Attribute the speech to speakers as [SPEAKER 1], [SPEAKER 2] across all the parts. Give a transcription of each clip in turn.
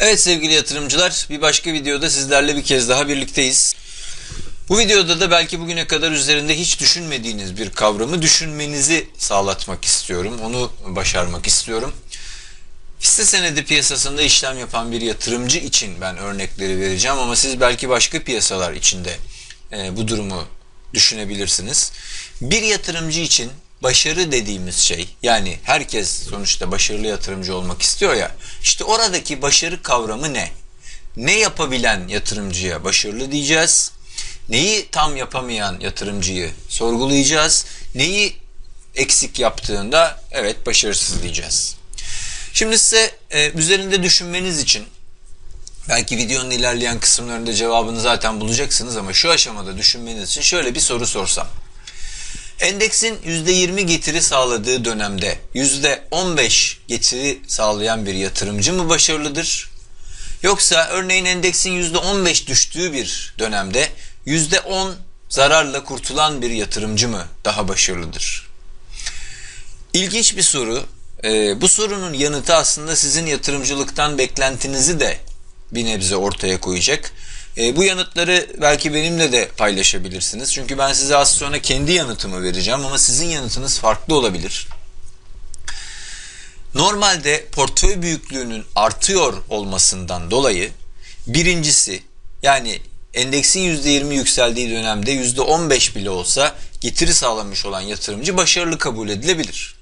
[SPEAKER 1] Evet sevgili yatırımcılar bir başka videoda sizlerle bir kez daha birlikteyiz. Bu videoda da belki bugüne kadar üzerinde hiç düşünmediğiniz bir kavramı düşünmenizi sağlatmak istiyorum. Onu başarmak istiyorum. Hisse senedi piyasasında işlem yapan bir yatırımcı için ben örnekleri vereceğim ama siz belki başka piyasalar içinde e, bu durumu düşünebilirsiniz. Bir yatırımcı için başarı dediğimiz şey yani herkes sonuçta başarılı yatırımcı olmak istiyor ya işte oradaki başarı kavramı ne? Ne yapabilen yatırımcıya başarılı diyeceğiz? Neyi tam yapamayan yatırımcıyı sorgulayacağız? Neyi eksik yaptığında evet başarısız diyeceğiz. Şimdi size e, üzerinde düşünmeniz için belki videonun ilerleyen kısımlarında cevabını zaten bulacaksınız ama şu aşamada düşünmeniz için şöyle bir soru sorsam. Endeksin %20 getiri sağladığı dönemde %15 getiri sağlayan bir yatırımcı mı başarılıdır? Yoksa örneğin endeksin %15 düştüğü bir dönemde %10 zararla kurtulan bir yatırımcı mı daha başarılıdır? İlginç bir soru. Ee, bu sorunun yanıtı aslında sizin yatırımcılıktan beklentinizi de bir nebze ortaya koyacak. E, bu yanıtları belki benimle de paylaşabilirsiniz. Çünkü ben size az sonra kendi yanıtımı vereceğim ama sizin yanıtınız farklı olabilir. Normalde portföy büyüklüğünün artıyor olmasından dolayı birincisi yani endeksin %20 yükseldiği dönemde %15 bile olsa getiri sağlamış olan yatırımcı başarılı kabul edilebilir.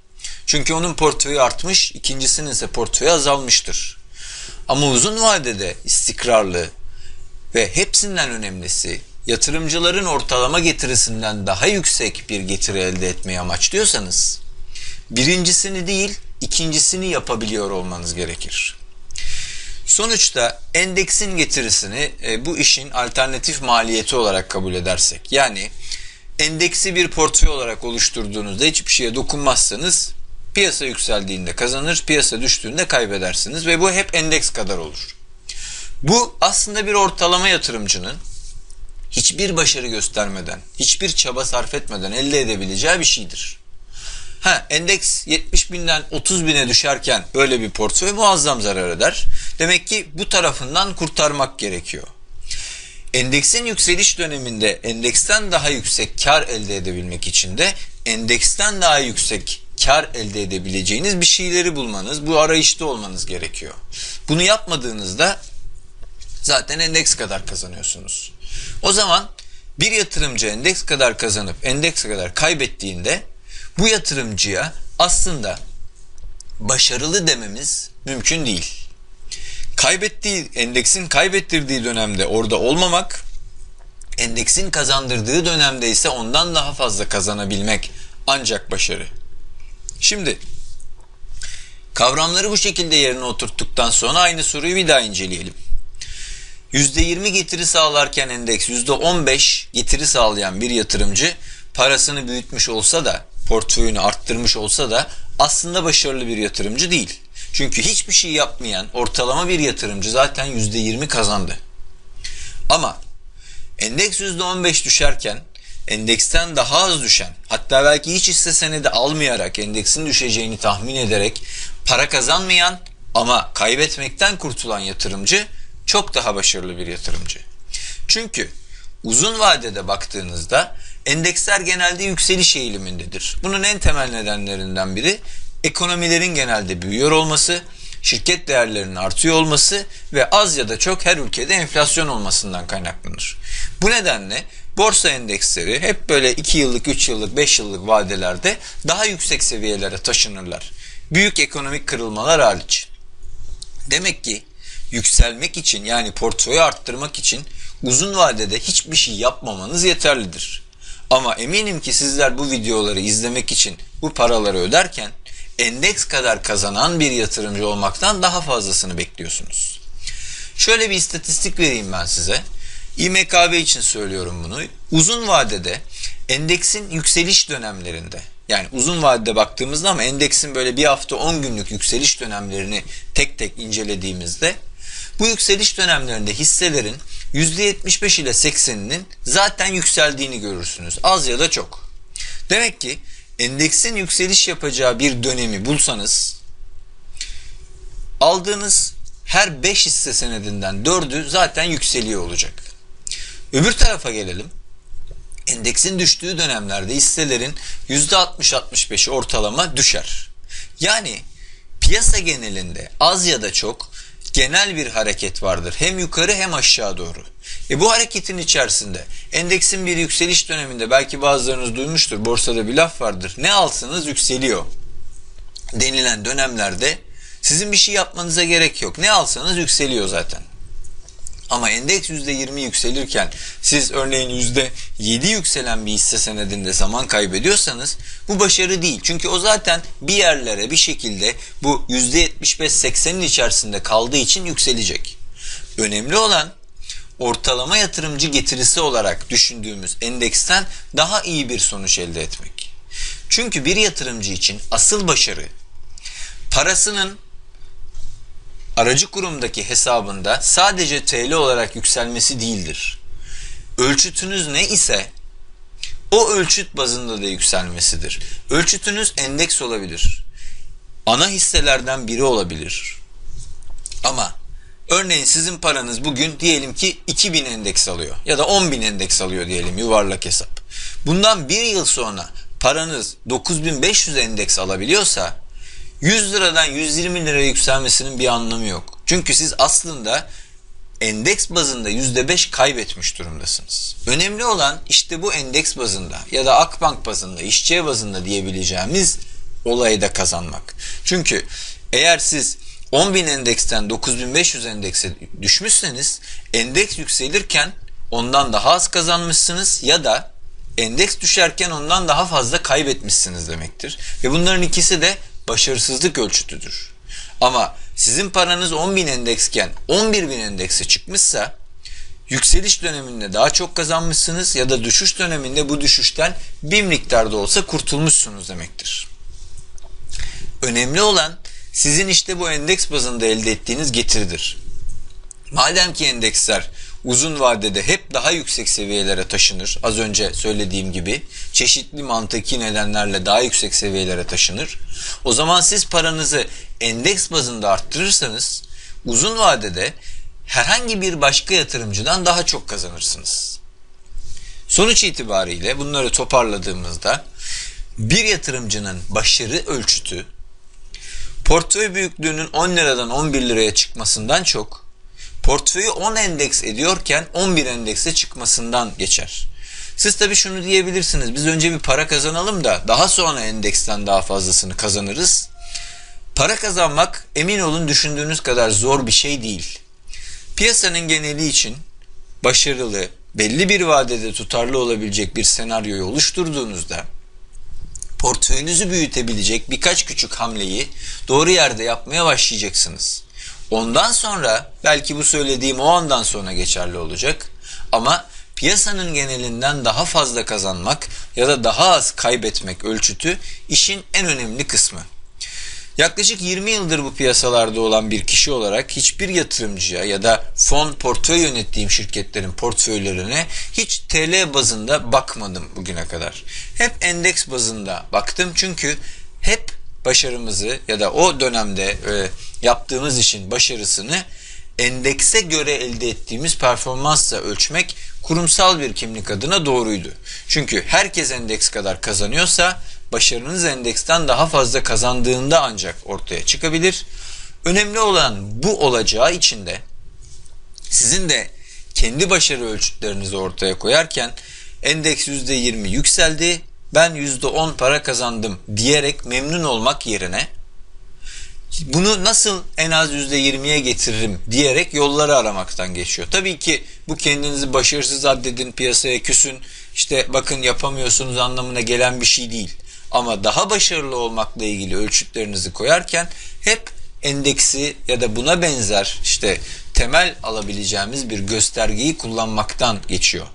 [SPEAKER 1] Çünkü onun portföyü artmış, ikincisinin ise portföyü azalmıştır. Ama uzun vadede istikrarlı, ve hepsinden önemlisi yatırımcıların ortalama getirisinden daha yüksek bir getiri elde etmeyi amaçlıyorsanız birincisini değil ikincisini yapabiliyor olmanız gerekir. Sonuçta endeksin getirisini e, bu işin alternatif maliyeti olarak kabul edersek yani endeksi bir portföy olarak oluşturduğunuzda hiçbir şeye dokunmazsanız piyasa yükseldiğinde kazanır, piyasa düştüğünde kaybedersiniz ve bu hep endeks kadar olur. Bu aslında bir ortalama yatırımcının hiçbir başarı göstermeden, hiçbir çaba sarf etmeden elde edebileceği bir şeydir. Ha, endeks 70 binden 30 bine düşerken böyle bir portföy muazzam zarar eder. Demek ki bu tarafından kurtarmak gerekiyor. Endeksin yükseliş döneminde endeksten daha yüksek kar elde edebilmek için de endeksten daha yüksek kar elde edebileceğiniz bir şeyleri bulmanız, bu arayışta olmanız gerekiyor. Bunu yapmadığınızda zaten endeks kadar kazanıyorsunuz. O zaman bir yatırımcı endeks kadar kazanıp endeks kadar kaybettiğinde bu yatırımcıya aslında başarılı dememiz mümkün değil. Kaybettiği, endeksin kaybettirdiği dönemde orada olmamak, endeksin kazandırdığı dönemde ise ondan daha fazla kazanabilmek ancak başarı. Şimdi kavramları bu şekilde yerine oturttuktan sonra aynı soruyu bir daha inceleyelim. %20 getiri sağlarken endeks %15 getiri sağlayan bir yatırımcı parasını büyütmüş olsa da portföyünü arttırmış olsa da aslında başarılı bir yatırımcı değil. Çünkü hiçbir şey yapmayan ortalama bir yatırımcı zaten %20 kazandı. Ama endeks %15 düşerken endeksten daha az düşen hatta belki hiç hisse senedi almayarak endeksin düşeceğini tahmin ederek para kazanmayan ama kaybetmekten kurtulan yatırımcı çok daha başarılı bir yatırımcı. Çünkü uzun vadede baktığınızda endeksler genelde yükseliş eğilimindedir. Bunun en temel nedenlerinden biri ekonomilerin genelde büyüyor olması, şirket değerlerinin artıyor olması ve az ya da çok her ülkede enflasyon olmasından kaynaklanır. Bu nedenle borsa endeksleri hep böyle 2 yıllık, 3 yıllık, 5 yıllık vadelerde daha yüksek seviyelere taşınırlar. Büyük ekonomik kırılmalar hariç. Demek ki yükselmek için yani portföyü arttırmak için uzun vadede hiçbir şey yapmamanız yeterlidir. Ama eminim ki sizler bu videoları izlemek için bu paraları öderken endeks kadar kazanan bir yatırımcı olmaktan daha fazlasını bekliyorsunuz. Şöyle bir istatistik vereyim ben size. İMKB için söylüyorum bunu. Uzun vadede endeksin yükseliş dönemlerinde yani uzun vadede baktığımızda ama endeksin böyle bir hafta 10 günlük yükseliş dönemlerini tek tek incelediğimizde bu yükseliş dönemlerinde hisselerin %75 ile 80'inin zaten yükseldiğini görürsünüz. Az ya da çok. Demek ki endeksin yükseliş yapacağı bir dönemi bulsanız aldığınız her 5 hisse senedinden 4'ü zaten yükseliyor olacak. Öbür tarafa gelelim. Endeksin düştüğü dönemlerde hisselerin %60-65'i ortalama düşer. Yani piyasa genelinde az ya da çok genel bir hareket vardır. Hem yukarı hem aşağı doğru. E bu hareketin içerisinde endeksin bir yükseliş döneminde belki bazılarınız duymuştur. Borsada bir laf vardır. Ne alsanız yükseliyor denilen dönemlerde sizin bir şey yapmanıza gerek yok. Ne alsanız yükseliyor zaten. Ama endeks %20 yükselirken siz örneğin %7 yükselen bir hisse senedinde zaman kaybediyorsanız bu başarı değil. Çünkü o zaten bir yerlere bir şekilde bu %75-80'in içerisinde kaldığı için yükselecek. Önemli olan ortalama yatırımcı getirisi olarak düşündüğümüz endeksten daha iyi bir sonuç elde etmek. Çünkü bir yatırımcı için asıl başarı parasının aracı kurumdaki hesabında sadece TL olarak yükselmesi değildir. Ölçütünüz ne ise o ölçüt bazında da yükselmesidir. Ölçütünüz endeks olabilir. Ana hisselerden biri olabilir. Ama örneğin sizin paranız bugün diyelim ki 2000 endeks alıyor ya da 10.000 endeks alıyor diyelim yuvarlak hesap. Bundan bir yıl sonra paranız 9500 endeks alabiliyorsa 100 liradan 120 liraya yükselmesinin bir anlamı yok. Çünkü siz aslında endeks bazında %5 kaybetmiş durumdasınız. Önemli olan işte bu endeks bazında ya da Akbank bazında, işçiye bazında diyebileceğimiz olayda kazanmak. Çünkü eğer siz 10.000 endeksten 9500 endekse düşmüşseniz endeks yükselirken ondan daha az kazanmışsınız ya da endeks düşerken ondan daha fazla kaybetmişsiniz demektir. Ve bunların ikisi de başarısızlık ölçütüdür. Ama sizin paranız 10.000 endeksken 11.000 endekse çıkmışsa yükseliş döneminde daha çok kazanmışsınız ya da düşüş döneminde bu düşüşten bir miktarda olsa kurtulmuşsunuz demektir. Önemli olan sizin işte bu endeks bazında elde ettiğiniz getiridir. Madem ki endeksler uzun vadede hep daha yüksek seviyelere taşınır. Az önce söylediğim gibi çeşitli mantıki nedenlerle daha yüksek seviyelere taşınır. O zaman siz paranızı endeks bazında arttırırsanız uzun vadede herhangi bir başka yatırımcıdan daha çok kazanırsınız. Sonuç itibariyle bunları toparladığımızda bir yatırımcının başarı ölçütü portföy büyüklüğünün 10 liradan 11 liraya çıkmasından çok portföyü 10 endeks ediyorken 11 endekse çıkmasından geçer. Siz tabi şunu diyebilirsiniz. Biz önce bir para kazanalım da daha sonra endeksten daha fazlasını kazanırız. Para kazanmak emin olun düşündüğünüz kadar zor bir şey değil. Piyasanın geneli için başarılı, belli bir vadede tutarlı olabilecek bir senaryoyu oluşturduğunuzda portföyünüzü büyütebilecek birkaç küçük hamleyi doğru yerde yapmaya başlayacaksınız. Ondan sonra belki bu söylediğim o andan sonra geçerli olacak ama piyasanın genelinden daha fazla kazanmak ya da daha az kaybetmek ölçütü işin en önemli kısmı. Yaklaşık 20 yıldır bu piyasalarda olan bir kişi olarak hiçbir yatırımcıya ya da fon portföy yönettiğim şirketlerin portföylerine hiç TL bazında bakmadım bugüne kadar. Hep endeks bazında baktım çünkü hep başarımızı ya da o dönemde e, yaptığımız işin başarısını endekse göre elde ettiğimiz performansla ölçmek kurumsal bir kimlik adına doğruydu. Çünkü herkes endeks kadar kazanıyorsa başarınız endeksten daha fazla kazandığında ancak ortaya çıkabilir. Önemli olan bu olacağı için de sizin de kendi başarı ölçütlerinizi ortaya koyarken endeks %20 yükseldi, ben %10 para kazandım diyerek memnun olmak yerine bunu nasıl en az %20'ye getiririm diyerek yolları aramaktan geçiyor. Tabii ki bu kendinizi başarısız addedin, piyasaya küsün, işte bakın yapamıyorsunuz anlamına gelen bir şey değil. Ama daha başarılı olmakla ilgili ölçütlerinizi koyarken hep endeksi ya da buna benzer işte temel alabileceğimiz bir göstergeyi kullanmaktan geçiyor.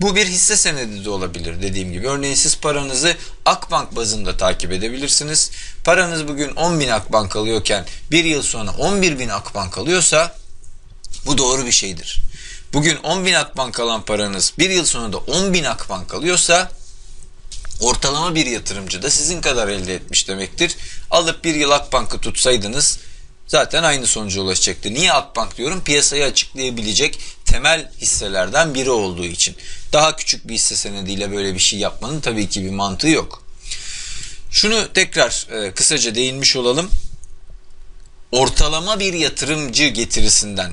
[SPEAKER 1] Bu bir hisse senedi de olabilir dediğim gibi. Örneğin siz paranızı Akbank bazında takip edebilirsiniz. Paranız bugün 10 bin Akbank alıyorken bir yıl sonra 11 bin Akbank alıyorsa bu doğru bir şeydir. Bugün 10 bin Akbank alan paranız bir yıl sonra da 10 bin Akbank alıyorsa ortalama bir yatırımcı da sizin kadar elde etmiş demektir. Alıp bir yıl Akbank'ı tutsaydınız zaten aynı sonuca ulaşacaktır. Niye Akbank diyorum? Piyasayı açıklayabilecek temel hisselerden biri olduğu için. Daha küçük bir hisse senediyle böyle bir şey yapmanın tabii ki bir mantığı yok. Şunu tekrar e, kısaca değinmiş olalım. Ortalama bir yatırımcı getirisinden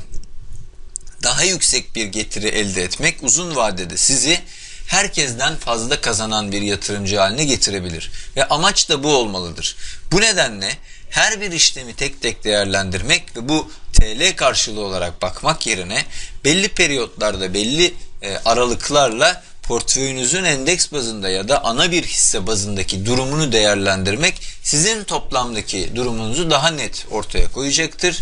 [SPEAKER 1] daha yüksek bir getiri elde etmek uzun vadede sizi herkesten fazla kazanan bir yatırımcı haline getirebilir. Ve amaç da bu olmalıdır. Bu nedenle her bir işlemi tek tek değerlendirmek ve bu TL karşılığı olarak bakmak yerine belli periyotlarda belli e, aralıklarla portföyünüzün endeks bazında ya da ana bir hisse bazındaki durumunu değerlendirmek sizin toplamdaki durumunuzu daha net ortaya koyacaktır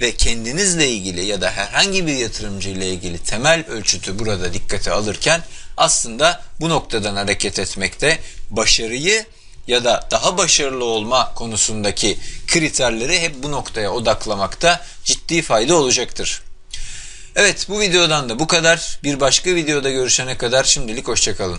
[SPEAKER 1] ve kendinizle ilgili ya da herhangi bir yatırımcı ile ilgili temel ölçütü burada dikkate alırken aslında bu noktadan hareket etmekte başarıyı ya da daha başarılı olma konusundaki kriterleri hep bu noktaya odaklamakta ciddi fayda olacaktır. Evet bu videodan da bu kadar. Bir başka videoda görüşene kadar şimdilik hoşçakalın.